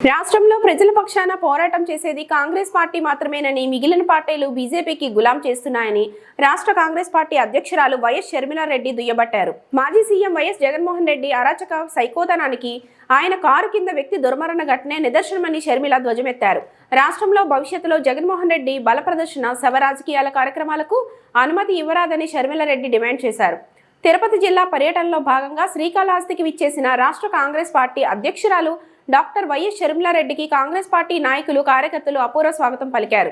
రాష్ట్రంలో ప్రజల పక్షాన పోరాటం చేసేది కాంగ్రెస్ పార్టీ మాత్రమేనని మిగిలిన పార్టీలు బీజేపీకి గులాం చేస్తున్నాయని రాష్ట్ర కాంగ్రెస్ పార్టీ అధ్యక్షురాలు వైఎస్ షర్మిలారెడ్డి దుయ్యబట్టారు. మాజీ సీఎం వైఎస్ జగన్మోహన్ రెడ్డి అరాచక సైకోదనానికి ఆయన కారు కింద వ్యక్తి దుర్మరణ ఘటనే నిదర్శనమని షర్మిల ధ్వజమెత్తారు. రాష్ట్రంలో భవిష్యత్తులో జగన్మోహన్ రెడ్డి బల ప్రదర్శన శవ రాజకీయాల కార్యక్రమాలకు అనుమతి ఇవ్వరాదని షర్మిలారెడ్డి డిమాండ్ చేశారు. తిరుపతి జిల్లా పర్యటనలో భాగంగా శ్రీకాళహస్తికి విచ్చేసిన రాష్ట్ర కాంగ్రెస్ పార్టీ అధ్యక్షురాలు డాక్టర్ వైఎస్ షర్మిలారెడ్డికి కాంగ్రెస్ పార్టీ నాయకులు కార్యకర్తలు అపూర్వ స్వాగతం పలికారు.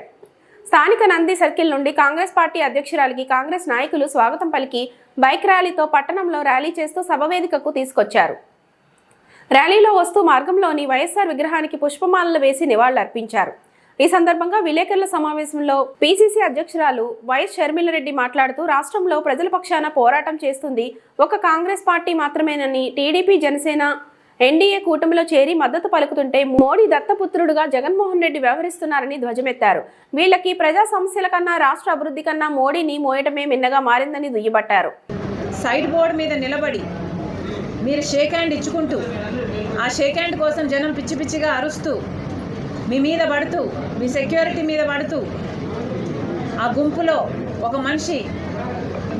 స్థానిక నంది సర్కిల్ నుండి కాంగ్రెస్ పార్టీ అధ్యక్షురాలికి కాంగ్రెస్ నాయకులు స్వాగతం పలికి బైక్ ర్యాలీతో పట్టణంలో ర్యాలీ చేస్తూ సభవేదికకు తీసుకొచ్చారు. ర్యాలీలో వస్తూ మార్గంలోని వైఎస్ఆర్ విగ్రహానికి పుష్పమాలలు వేసి నివాళులర్పించారు ఈ సందర్భంగా విలేకరుల సమావేశంలో పీసీసీ అధ్యక్షురాలు వైఎస్ షర్మిలారెడ్డి మాట్లాడుతూ రాష్ట్రంలో ప్రజల పక్షాన పోరాటం చేస్తుంది ఒక కాంగ్రెస్ పార్టీ మాత్రమేనని టీడీపీ జనసేన ఎన్డీఏ కూటమిలో చేరి మద్దతు పలుకుతుంటే మోడీ దత్తపుత్రుడుగా జగన్మోహన్ రెడ్డి వ్యవహరిస్తున్నారని ధ్వజమెత్తారు. వీళ్ళకి ప్రజా సమస్యల కన్నా రాష్ట్ర అభివృద్ధి కన్నా మోడీని మోయటమే మిన్నగా మారిందని దుయ్యబట్టారు. సైడ్ బోర్డ్ మీద నిలబడి మీరు షేక్ హ్యాండ్ ఇచ్చుకుంటూ ఆ షేక్ హ్యాండ్ కోసం జనం పిచ్చి పిచ్చిగా అరుస్తూ మీ మీద పడుతూ మీ సెక్యూరిటీ మీద పడుతూ ఆ గుంపులో ఒక మనిషి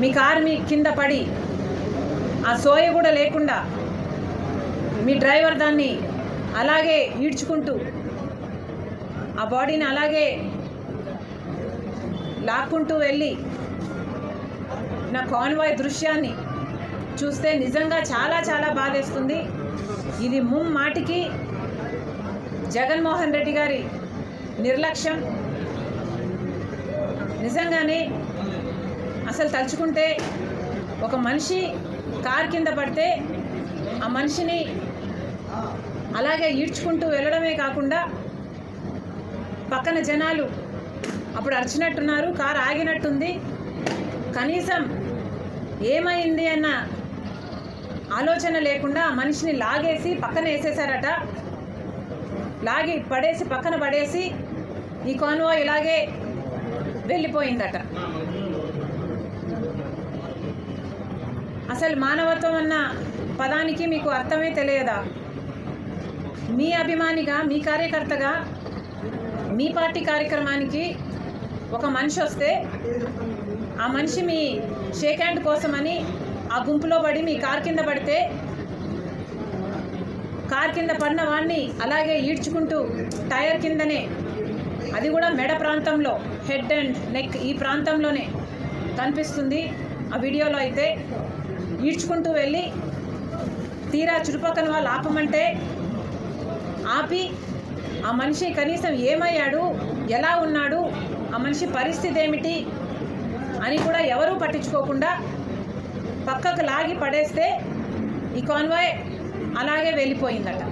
మీ కారు మీ కింద పడి ఆ సోయ కూడా లేకుండా మీ డ్రైవర్ దాన్ని అలాగే ఈడ్చుకుంటూ ఆ బాడీని అలాగే లాక్కుంటూ వెళ్ళి నా కాన్వాయ్ దృశ్యాన్ని చూస్తే నిజంగా చాలా చాలా బాధేస్తుంది. ఇది ముమ్మాటికి జగన్మోహన్ రెడ్డి గారి నిర్లక్ష్యం. నిజంగానే అసలు తలుచుకుంటే ఒక మనిషి కార్ కింద పడితే ఆ మనిషిని అలాగే ఈడ్చుకుంటూ వెళ్ళడమే కాకుండా పక్కన జనాలు అప్పుడు అరిచినట్టున్నారు కారు ఆగినట్టుంది. కనీసం ఏమైంది అన్న ఆలోచన లేకుండా మనిషిని లాగేసి పక్కన వేసేసారట లాగి పడేసి పక్కన పడేసి ఈ కాన్వా ఇలాగే వెళ్ళిపోయిందట. అసలు మానవత్వం అన్న పదానికి మీకు అర్థమే తెలియదా? మీ అభిమానిగా మీ కార్యకర్తగా మీ పార్టీ కార్యక్రమానికి ఒక మనిషి వస్తే ఆ మనిషి మీ షేక్ హ్యాండ్ కోసమని ఆ గుంపులో పడి మీ కార్ కింద పడితే కార్ కింద పడిన వాడిని అలాగే ఈడ్చుకుంటూ టైర్ కిందనే అది కూడా మెడ ప్రాంతంలో హెడ్ అండ్ నెక్ ఈ ప్రాంతంలోనే కనిపిస్తుంది. ఆ వీడియోలో అయితే ఈడ్చుకుంటూ వెళ్ళి తీరా చుట్టుపక్కల వాళ్ళు ఆపమంటే ఆపి ఆ మనిషి కనీసం ఏమయ్యాడు? ఎలా ఉన్నాడు? ఆ మనిషి పరిస్థితి ఏమిటి? అని కూడా ఎవరూ పట్టించుకోకుండా పక్కకు లాగి పడేస్తే ఈ కాన్వాయ్ అలాగే వెళ్ళిపోయిందట.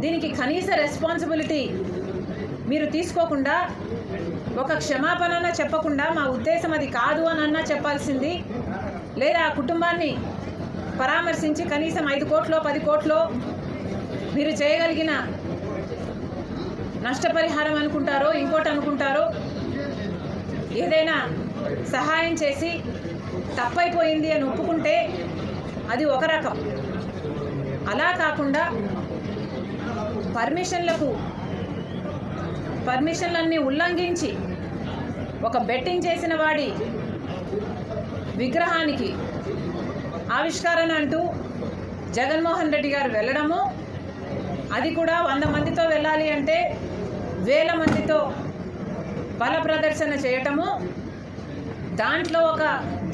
దీనికి కనీస రెస్పాన్సిబిలిటీ మీరు తీసుకోకుండా ఒక క్షమాపణ చెప్పకుండా మా ఉద్దేశం అది కాదు అని అన్నా చెప్పాల్సింది. లేదా ఆ కుటుంబాన్ని పరామర్శించి కనీసం ఐదు కోట్లో పది కోట్లో మీరు చేయగలిగిన నష్టపరిహారం అనుకుంటారో ఇంకోటి అనుకుంటారో ఏదైనా సహాయం చేసి తప్పైపోయింది అని ఒప్పుకుంటే అది ఒక రకం. అలా కాకుండా పర్మిషన్లకు పర్మిషన్లన్నీ ఉల్లంఘించి ఒక బెట్టింగ్ చేసిన వాడి విగ్రహానికి ఆవిష్కరణ అంటూ జగన్మోహన్ రెడ్డి గారు వెళ్ళడము అది కూడా వంద మందితో వెళ్ళాలి అంటే వేల మందితో బల ప్రదర్శన చేయటము దాంట్లో ఒక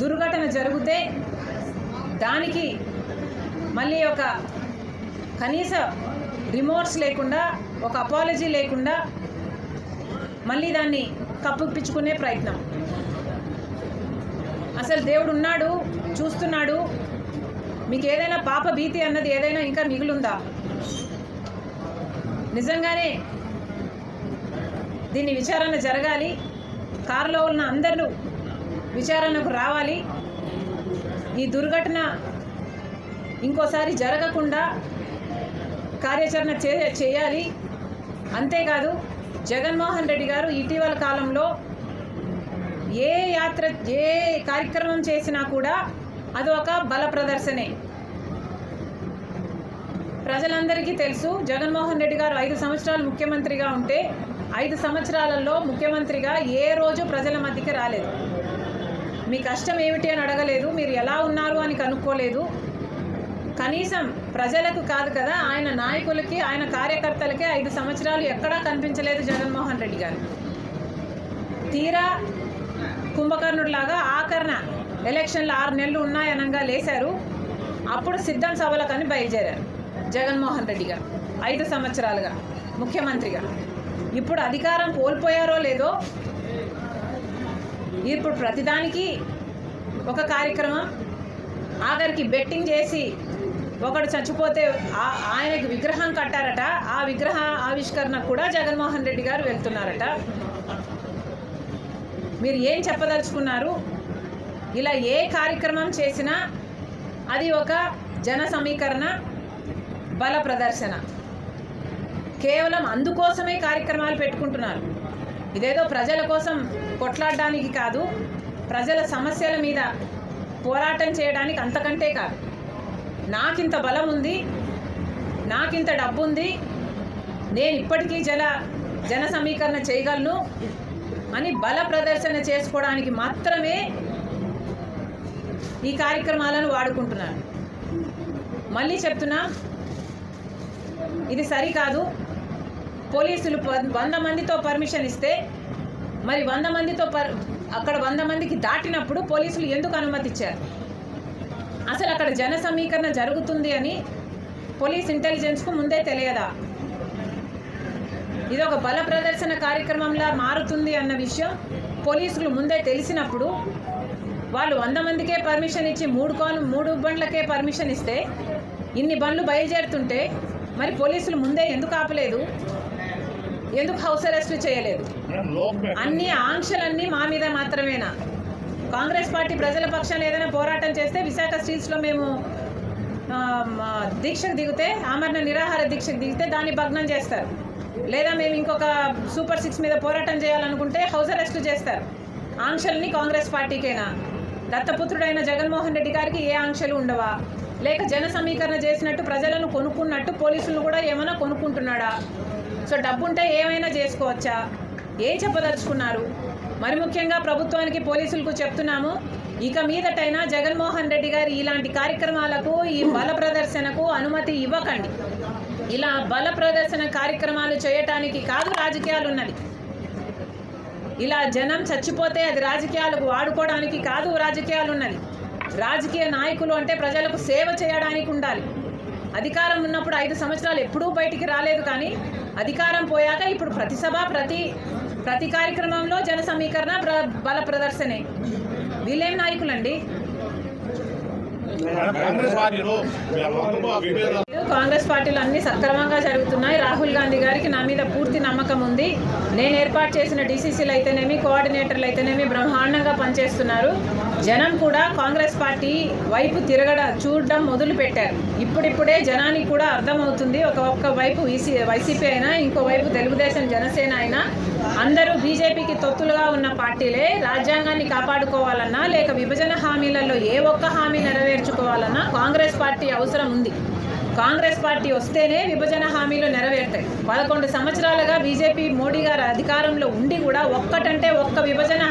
దుర్ఘటన జరిగితే దానికి మళ్ళీ ఒక కనీస రిమోర్స్ లేకుండా ఒక అపాలజీ లేకుండా మళ్ళీ దాన్ని కప్పిపించుకునే ప్రయత్నం. అసలు దేవుడు ఉన్నాడు చూస్తున్నాడు మీకు ఏదైనా పాప భీతి అన్నది ఏదైనా ఇంకా మిగులుందా? నిజంగానే దీన్ని విచారణ జరగాలి. కారులో ఉన్న అందరూ విచారణకు రావాలి. ఈ దుర్ఘటన ఇంకోసారి జరగకుండా కార్యాచరణ చే చేయాలి. అంతేకాదు జగన్మోహన్ రెడ్డి గారు ఇటీవల కాలంలో ఏ యాత్ర ఏ కార్యక్రమం చేసినా కూడా అది ఒక బల ప్రదర్శనే. ప్రజలందరికీ తెలుసు జగన్మోహన్ రెడ్డి గారు ఐదు సంవత్సరాలు ముఖ్యమంత్రిగా ఉంటే ఐదు సంవత్సరాలలో ముఖ్యమంత్రిగా ఏ రోజు ప్రజల మధ్యకి రాలేదు. మీ కష్టం ఏమిటి అని అడగలేదు మీరు ఎలా ఉన్నారు అని కనుక్కోలేదు. కనీసం ప్రజలకు కాదు కదా ఆయన నాయకులకి ఆయన కార్యకర్తలకే ఐదు సంవత్సరాలు ఎక్కడా కనిపించలేదు జగన్మోహన్ రెడ్డి గారు. తీరా కుంభకర్ణుడిలాగా ఆకరణ ఎలక్షన్లు ఆరు నెలలు ఉన్నాయనంగా లేశారు. అప్పుడు సిద్ధం సభలకని బయలుదేరారు. జగన్మోహన్ రెడ్డి గారు ఐదు సంవత్సరాలుగా ముఖ్యమంత్రిగా. ఇప్పుడు అధికారం కోల్పోయారో లేదో ఇప్పుడు ప్రతిదానికి ఒక కార్యక్రమం ఆఖరికి బెట్టింగ్ చేసి ఒకడు చచ్చిపోతే ఆ- ఆయనకి విగ్రహం కట్టారట ఆ విగ్రహ ఆవిష్కరణ కూడా జగన్మోహన్ రెడ్డి గారు వెళ్తున్నారట. మీరు ఏం చెప్పదలుచుకున్నారు? ఇలా ఏ కార్యక్రమం చేసినా అది ఒక జన సమీకరణ బల ప్రదర్శన. కేవలం అందుకోసమే కార్యక్రమాలు పెట్టుకుంటున్నారు. ఇదేదో ప్రజల కోసం కొట్లాడడానికి కాదు ప్రజల సమస్యల మీద పోరాటం చేయడానికి అంతకంటే కాదు. నాకింత బలం ఉంది నాకింత డబ్బు ఉంది నేను ఇప్పటికీ జల జన సమీకరణ చేయగలను అని బల ప్రదర్శన చేసుకోవడానికి మాత్రమే ఈ కార్యక్రమాలను వాడుకుంటున్నాను మళ్ళీ చెప్తున్నా ఇది సరికాదు. పోలీసులు ప- వంద మందితో పర్మిషన్ ఇస్తే మరి వంద మందితో పర్ అక్కడ వంద మందికి దాటినప్పుడు పోలీసులు ఎందుకు అనుమతిచ్చారు? అసలు అక్కడ జన సమీకరణ జరుగుతుంది అని పోలీస్ ఇంటెలిజెన్స్కు ముందే తెలియదా? ఇది ఒక బల ప్రదర్శన కార్యక్రమంలా మారుతుంది అన్న విషయం పోలీసులు ముందే తెలిసినప్పుడు వాళ్ళు వంద మందికే పర్మిషన్ ఇచ్చి మూడు కాను మూడు బండ్లకే పర్మిషన్ ఇస్తే ఇన్ని బండ్లు బయలుదేరుతుంటే మరి పోలీసులు ముందే ఎందుకు ఆపలేదు? ఎందుకు హౌస్ అరెస్టులు చేయలేదు? అన్ని ఆంక్షలన్నీ మా మీద మాత్రమేనా? కాంగ్రెస్ పార్టీ ప్రజల పక్షాన ఏదైనా పోరాటం చేస్తే విశాఖ స్ట్రీట్స్లో మేము దీక్షకు దిగితే ఆమరణ నిరాహార దీక్షకు దిగితే దాన్ని భగ్నం చేస్తారు. లేదా మేము ఇంకొక సూపర్ సిక్స్ మీద పోరాటం చేయాలనుకుంటే హౌస్ అరెస్ట్ చేస్తారు. ఆంక్షల్ని కాంగ్రెస్ పార్టీకేనా? దత్తపుత్రుడైన జగన్మోహన్ రెడ్డి గారికి ఏ ఆంక్షలు ఉండవా? లేక జన సమీకరణ చేసినట్టు ప్రజలను కొనుక్కున్నట్టు పోలీసులు కూడా ఏమైనా కొనుక్కుంటున్నాడా? సో డబ్బుంటే ఏమైనా చేసుకోవచ్చా? ఏం చెప్పదలుచుకున్నారు? మరి ముఖ్యంగా ప్రభుత్వానికి పోలీసులకు చెప్తున్నాము ఇక మీదటైనా జగన్మోహన్ రెడ్డి గారి ఇలాంటి కార్యక్రమాలకు ఈ బల ప్రదర్శనకు అనుమతి ఇవ్వకండి. ఇలా బల ప్రదర్శన కార్యక్రమాలు చేయటానికి కాదు రాజకీయాలు ఉన్నది ఇలా జనం చచ్చిపోతే అది రాజకీయాలకు వాడుకోవడానికి కాదు రాజకీయాలు ఉన్నది రాజకీయ నాయకులు అంటే ప్రజలకు సేవ చేయడానికి ఉండాలి. అధికారం ఉన్నప్పుడు ఐదు సంవత్సరాలు ఎప్పుడూ బయటికి రాలేదు కానీ అధికారం పోయాక ఇప్పుడు ప్రతి సభ ప్రతి ప్రతి కార్యక్రమంలో జన సమీకరణ బల ప్రదర్శనే. వీళ్ళేం నాయకులండి? కాంగ్రెస్ పార్టీలు అన్ని సక్రమంగా జరుగుతున్నాయి. రాహుల్ గాంధీ గారికి నా మీద పూర్తి నమ్మకం ఉంది. నేను ఏర్పాటు చేసిన డీసీసీలు అయితేనేమి కోఆర్డినేటర్లు అయితేనేమి బ్రహ్మాండంగా పనిచేస్తున్నారు. జనం కూడా కాంగ్రెస్ పార్టీ వైపు తిరగడ చూడడం మొదలు పెట్టారు ఇప్పుడిప్పుడే జనానికి కూడా అర్థమవుతుంది ఒక ఒక్క వైపు వైసీ వైసీపీ అయినా ఇంకో వైపు తెలుగుదేశం జనసేన అయినా అందరూ బీజేపీకి తొత్తులుగా ఉన్న పార్టీలే రాజ్యాంగాన్ని కాపాడుకోవాలన్నా లేక విభజన హామీలలో ఏ ఒక్క హామీ నెరవేర్చుకోవాలన్నా కాంగ్రెస్ పార్టీ అవసరం ఉంది. కాంగ్రెస్ పార్టీ వస్తేనే విభజన హామీలు నెరవేరుతాయి. పదకొండు సంవత్సరాలుగా బీజేపీ మోడీ గారు అధికారంలో ఉండి కూడా ఒక్కటంటే ఒక్క విభజన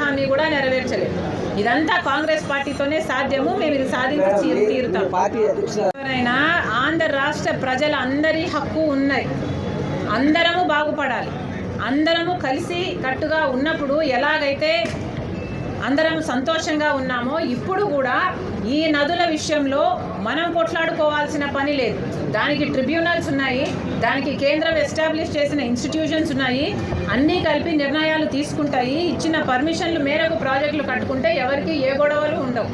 ఇదంతా కాంగ్రెస్ పార్టీతోనే సాధ్యము మేము ఇది సాధించి తీరు- తీరుతాం. ఎవరైనా ఆంధ్ర రాష్ట్ర ప్రజల అందరి హక్కు ఉన్నాయి అందరము బాగుపడాలి. అందరము కలిసి కట్టుగా ఉన్నప్పుడు ఎలాగైతే అందరం సంతోషంగా ఉన్నామో ఇప్పుడు కూడా ఈ నదుల విషయంలో మనం కొట్లాడుకోవాల్సిన పని లేదు. దానికి ట్రిబ్యునల్స్ ఉన్నాయి దానికి కేంద్రం ఎస్టాబ్లిష్ చేసిన ఇన్స్టిట్యూషన్స్ ఉన్నాయి అన్నీ కలిపి నిర్ణయాలు తీసుకుంటాయి. ఇచ్చిన పర్మిషన్లు మేరకు ప్రాజెక్టులు కట్టుకుంటే ఎవరికి ఏ గొడవలు ఉండవు.